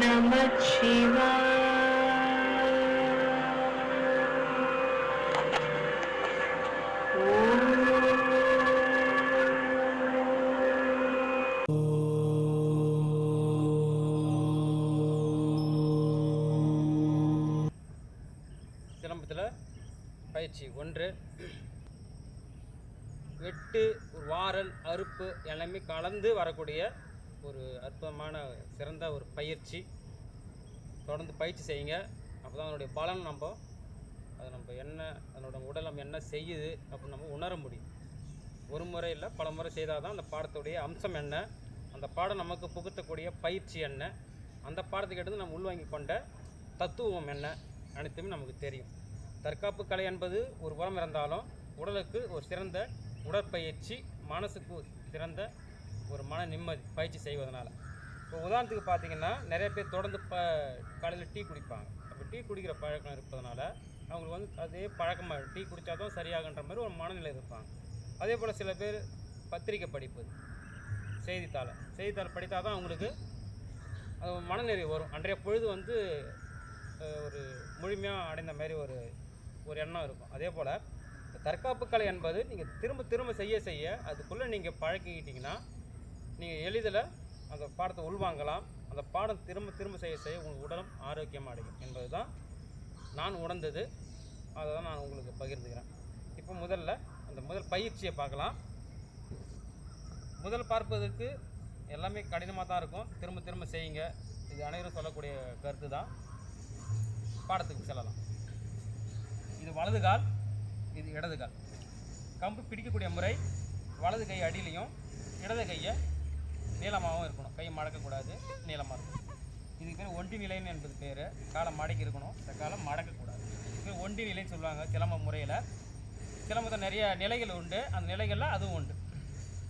நம சிலம்பத்தில் பயிற்சி ஒன்று. வெட்டு ஒரு வாரல் அறுப்பு எல்லாமே கலந்து வரக்கூடிய ஒரு அற்புதமான சிறந்த ஒரு பயிற்சி. தொடர்ந்து பயிற்சி செய்யுங்க. அப்போ தான் அதனுடைய பலன் நம்ம அது நம்ம என்ன அதனோட உடல் நம்ம என்ன செய்யுது அப்படின்னு நம்ம உணர முடியும். ஒரு முறை இல்லை பல முறை செய்தால் தான் அந்த பாடத்துடைய அம்சம் என்ன அந்த பாடம் நமக்கு புகுத்தக்கூடிய பயிற்சி என்ன அந்த பாடத்துக்கு எடுத்து நம்ம உள்வாங்கி கொண்ட தத்துவம் என்ன அனைத்துமே நமக்கு தெரியும். தற்காப்பு கலை என்பது ஒரு புறம் இருந்தாலும் உடலுக்கு ஒரு சிறந்த உடற்பயிற்சி மனசுக்கு சிறந்த ஒரு மன நிம்மதி பயிற்சி செய்வதனால். இப்போ உதாரணத்துக்கு பார்த்தீங்கன்னா நிறைய பேர் தொடர்ந்து ப காலையில் டீ குடிப்பாங்க. அப்போ டீ குடிக்கிற பழக்கம் இருப்பதனால அவங்களுக்கு வந்து அதே பழக்கமாக டீ குடித்தா தான் சரியாகன்ற மாதிரி ஒரு மனநிலை இருப்பாங்க. அதே போல் சில பேர் பத்திரிக்கை படிப்பு செய்தித்தாளை செய்தித்தாள் படித்தால் தான் அவங்களுக்கு அது மனநிறைவு வரும். அன்றைய பொழுது வந்து ஒரு முழுமையாக அடைந்த மாதிரி ஒரு ஒரு எண்ணம் இருக்கும். அதே போல் தற்காப்பு கலை என்பது நீங்கள் திரும்ப திரும்ப செய்ய செய்ய அதுக்குள்ளே நீங்கள் பழக்கிக்கிட்டிங்கன்னா நீங்கள் எளிதில் அந்த பாடத்தை உள்வாங்கலாம். அந்த பாடம் திரும்ப திரும்ப செய்ய செய்ய உங்கள் உடலும் ஆரோக்கியமாக அடையும் என்பது தான் நான் உணர்ந்தது. அதை தான் நான் உங்களுக்கு பகிர்ந்துக்கிறேன். இப்போ முதல்ல அந்த முதல் பயிற்சியை பார்க்கலாம். முதல் பார்ப்பதற்கு எல்லாமே கடினமாக தான் இருக்கும். திரும்ப திரும்ப செய்யுங்க. இது அனைவரும் சொல்லக்கூடிய கருத்து தான். பாடத்துக்கு செல்லலாம். இது வலது கால் இது இடது கால். கம்பு பிடிக்கக்கூடிய முறை வலது கை அடியிலையும் இடது கையை நீளமாகவும் இருக்கணும். கை மடக்கக்கூடாது. நீளமாக இருக்கணும். இதுக்கு பேர் ஒண்டி நிலைன்னு என்பது பேர். காலம் மடக்கி இருக்கணும். இந்த காலம் மடக்கக்கூடாது. இது பேர் ஒண்டி நிலைன்னு சொல்லுவாங்க சிலம்ப முறையில். சிலம்பத்தில் நிறைய நிலைகள் உண்டு. அந்த நிலைகளில் அதுவும் உண்டு.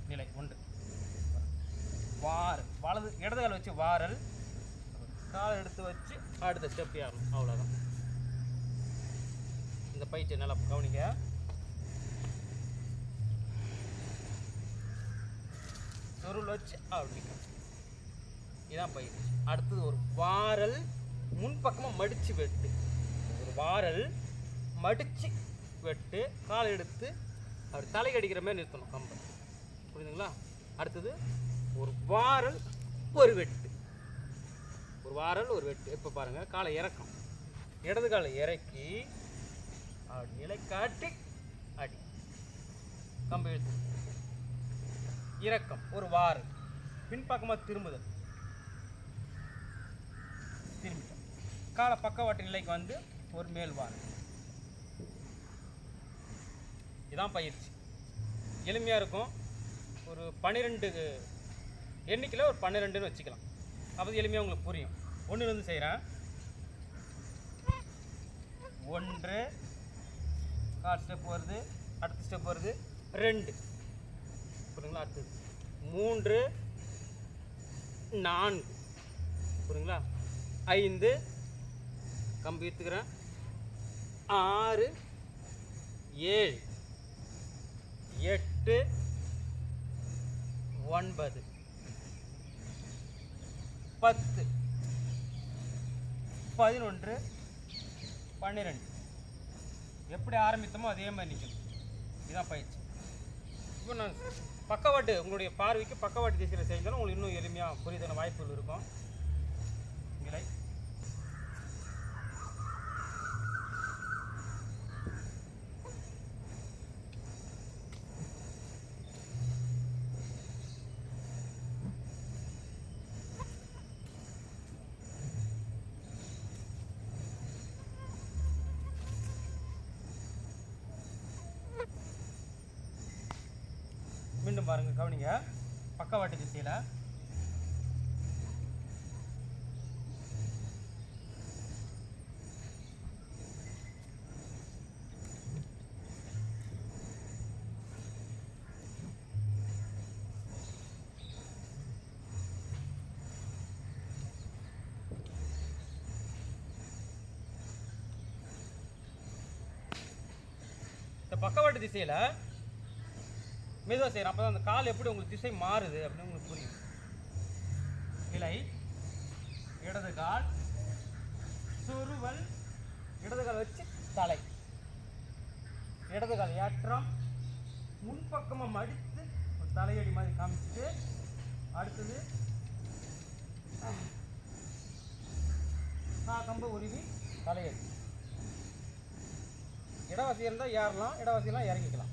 நிலை உண்டு. வார் வலது இடது கால் வச்சு வாரல். காலை எடுத்து வச்சு அடுத்த ஸ்டெப் ஏறணும் அவ்வளோதான் இந்த பயிற்சி நல்லா கவனிங்க. சொருள் வச்சு அப்படி இதான் பயிர் அடுத்தது ஒரு வாரல் முன்பக்கமாக மடித்து வெட்டு. ஒரு வாரல் மடித்து வெட்டு காலை எடுத்து அப்படி தலை அடிக்கிற மாதிரி நிறுத்தணும் கம்பை. புரியுதுங்களா? அடுத்தது ஒரு வாரல் ஒரு வெட்டு. ஒரு வாரல் ஒரு வெட்டு. இப்போ பாருங்கள் காலை இறக்கம். இடது காலை இறக்கி அப்படி நிலை காட்டி அடி. கம்பை இழுத்து. இறக்கம் ஒரு வாறு பின்பக்கமாக திரும்புதல். திரும்பிட்டோம். கால பக்கவாட்டு நிலைக்கு வந்து ஒரு மேல் வாறு இதான் பயிற்சி. எளிமையாக இருக்கும். ஒரு பன்னிரெண்டு எண்ணிக்கையில் ஒரு பன்னிரெண்டுன்னு வச்சுக்கலாம். அப்போ எளிமையாக உங்களுக்கு புரியும். ஒன்றுலேருந்து செய்கிறேன் ஒன்று கால் ஸ்டெப் வருது அடுத்த ஸ்டெப் வருது ரெண்டு. புரியுங்களா அடுத்தது. மூன்று நான்கு. புரியுங்களா ஐந்து. கம்பி எடுத்துக்கிறேன். ஆறு ஏழு. எட்டு ஒன்பது. பத்து. பதினொன்று பன்னிரெண்டு. எப்படி ஆரம்பித்தோமோ அதே மாதிரி நிற்கணும் இதுதான் பயிற்சி. இப்போ நான் பக்கவாட்டு உங்களுடைய பார்வைக்கு பக்கவாட்டு திசையில் செஞ்சாலும் உங்களுக்கு இன்னும் எளிமையாக புரியதான வாய்ப்புகள் இருக்கும். கவனிங்க. பக்கவாட்டு திசையில். இந்த பக்கவாட்டு திசையில் மெதுவாக செய்கிறேன் அப்போ தான் அந்த கால் எப்படி உங்களுக்கு திசை மாறுது அப்படின்னு உங்களுக்கு புரியும். இலை இடது கால் சுருவல் இடது கால் வச்சு தலை. இடது கால் ஏற்றம் முன்பக்கமாக மடித்து ஒரு தலையடி மாதிரி காமிச்சிட்டு அடுத்தது கம்பு உருவி தலையடி. இடவசதி இருந்தால் ஏறலாம் இடவசதிலாம் இறங்கிக்கலாம்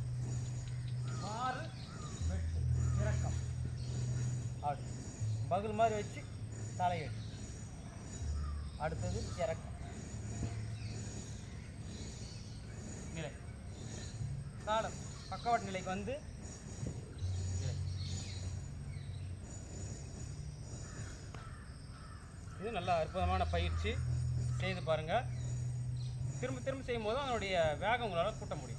மாறு வெட்டு இறக்கம் அப்படி பகுல் மாதிரி வச்சு தலையடி அடுத்தது இறக்கம். நிலை. தாளம் பக்கவாட்டு நிலைக்கு வந்து நிலை. இது நல்ல அற்புதமான பயிற்சி. செய்து பாருங்கள் திரும்ப திரும்ப செய்யும் போது அதனுடைய வேகம் உங்களால் கூட்ட முடியும்.